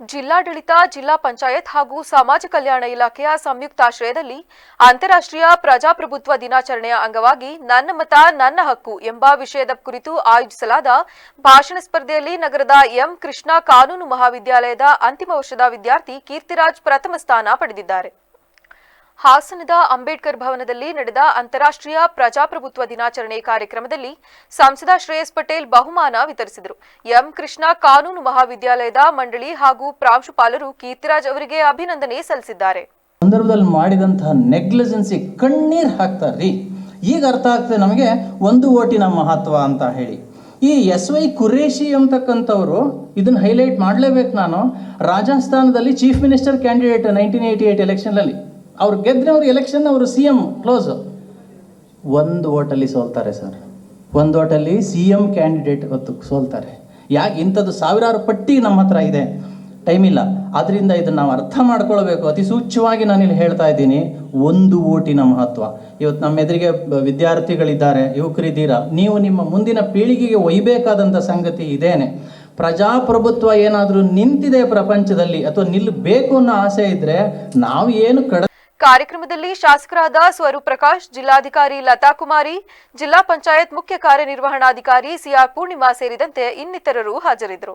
ಜಿಲ್ಲಾಡಳಿತ, ಜಿಲ್ಲಾ ಪಂಚಾಯತ್ ಹಾಗೂ ಸಮಾಜ ಕಲ್ಯಾಣ ಇಲಾಖೆಯ ಸಂಯುಕ್ತಾಶ್ರಯದಲ್ಲಿ ಅಂತಾರಾಷ್ಟ್ರೀಯ ಪ್ರಜಾಪ್ರಭುತ್ವ ದಿನಾಚರಣೆಯ ಅಂಗವಾಗಿ ನನ್ನ ಮತ, ನನ್ನ ಹಕ್ಕು ಎಂಬ ವಿಷಯದ ಕುರಿತು ಆಯೋಜಿಸಲಾದ ಭಾಷಣ ಸ್ಪರ್ಧೆಯಲ್ಲಿ ನಗರದ ಎಂ. ಕೃಷ್ಣ ಕಾನೂನು ಮಹಾವಿದ್ಯಾಲಯದ ಅಂತಿಮ ವರ್ಷದ ವಿದ್ಯಾರ್ಥಿ ಕೀರ್ತಿರಾಜ್ ಪ್ರಥಮ ಸ್ಥಾನ ಪಡೆದಿದ್ದಾರೆ. ಹಾಸನದ ಅಂಬೇಡ್ಕರ್ ಭವನದಲ್ಲಿ ನಡೆದ ಅಂತಾರಾಷ್ಟ್ರೀಯ ಪ್ರಜಾಪ್ರಭುತ್ವ ದಿನಾಚರಣೆ ಕಾರ್ಯಕ್ರಮದಲ್ಲಿ ಸಂಸದ ಶ್ರೇಯಸ್ ಪಟೇಲ್ ಬಹುಮಾನ ವಿತರಿಸಿದರು. ಎಂ ಕೃಷ್ಣ ಕಾನೂನು ಮಹಾವಿದ್ಯಾಲಯದ ಮಂಡಳಿ ಹಾಗೂ ಪ್ರಾಂಶುಪಾಲರು ಕೀರ್ತಿರಾಜ್ ಅವರಿಗೆ ಅಭಿನಂದನೆ ಸಲ್ಲಿಸಿದ್ದಾರೆ. ಸಂದರ್ಭದಲ್ಲಿ ಮಾಡಿದಂತಹ ನೆಗ್ಲಿಜೆನ್ಸಿ ಕಣ್ಣೀರ್ ಹಾಕ್ತಾರ್ರಿ ಈಗ ಅರ್ಥ ಆಗ್ತದೆ ನಮಗೆ ಒಂದು ಓಟಿನ ಮಹತ್ವ ಅಂತ ಹೇಳಿ. ಈ ಎಸ್ ವೈ ಕುರೇಶಿ ಅಂತಕ್ಕಂಥವ್ರು ಇದನ್ನ ಹೈಲೈಟ್ ಮಾಡಲೇಬೇಕು ನಾನು. ರಾಜಸ್ಥಾನದಲ್ಲಿ chief minister candidate nineteen eighty eight ಎಲೆಕ್ಷನ್ನಲ್ಲಿ ಅವ್ರು ಗೆದ್ದರೆ ಎಲೆಕ್ಷನ್ ಅವರು ಸಿ ಎಂ ಕ್ಲೋಸು ಒಂದು ಓಟಲ್ಲಿ ಸೋಲ್ತಾರೆ ಸರ್ ಒಂದು ಓಟಲ್ಲಿ ಸಿ ಎಂ ಕ್ಯಾಂಡಿಡೇಟ್ ಹೊತ್ತು ಸೋಲ್ತಾರೆ. ಯಾಕೆ ಇಂಥದ್ದು ಸಾವಿರಾರು ಪಟ್ಟಿ ನಮ್ಮ ಹತ್ರ ಇದೆ. ಟೈಮ್ ಇಲ್ಲ. ಆದ್ದರಿಂದ ಇದನ್ನು ನಾವು ಅರ್ಥ ಮಾಡ್ಕೊಳ್ಬೇಕು. ಅತಿ ಸೂಕ್ಷ್ಮವಾಗಿ ನಾನಿಲ್ಲಿ ಹೇಳ್ತಾ ಇದ್ದೀನಿ, ಒಂದು ಓಟಿನ ಮಹತ್ವ. ಇವತ್ತು ನಮ್ಮ ಎದುರಿಗೆ ವಿದ್ಯಾರ್ಥಿಗಳಿದ್ದಾರೆ, ಯುವಕರಿದ್ದೀರಾ, ನೀವು ನಿಮ್ಮ ಮುಂದಿನ ಪೀಳಿಗೆಗೆ ಒಯ್ಯಬೇಕಾದಂಥ ಸಂಗತಿ ಇದೇನೆ. ಪ್ರಜಾಪ್ರಭುತ್ವ ಏನಾದರೂ ನಿಂತಿದೆ ಪ್ರಪಂಚದಲ್ಲಿ ಅಥವಾ ನಿಲ್ಲಬೇಕು ಅನ್ನೋ ಆಸೆ ಇದ್ದರೆ ನಾವು ಏನು ಕಡ ಕಾರ್ಯಕ್ರಮದಲ್ಲಿ ಶಾಸಕರಾದ ಸ್ವರೂಪ್ ಪ್ರಕಾಶ್ ಜಿಲ್ಲಾಧಿಕಾರಿ ಲತಾ ಕುಮಾರಿ ಜಿಲ್ಲಾ ಪಂಚಾಯತ್ ಮುಖ್ಯ ಕಾರ್ಯನಿರ್ವಹಣಾಧಿಕಾರಿ ಸಿಆರ್ ಪೂರ್ಣಿಮಾ ಸೇರಿದಂತೆ ಇನ್ನಿತರರು ಹಾಜರಿದ್ದರು.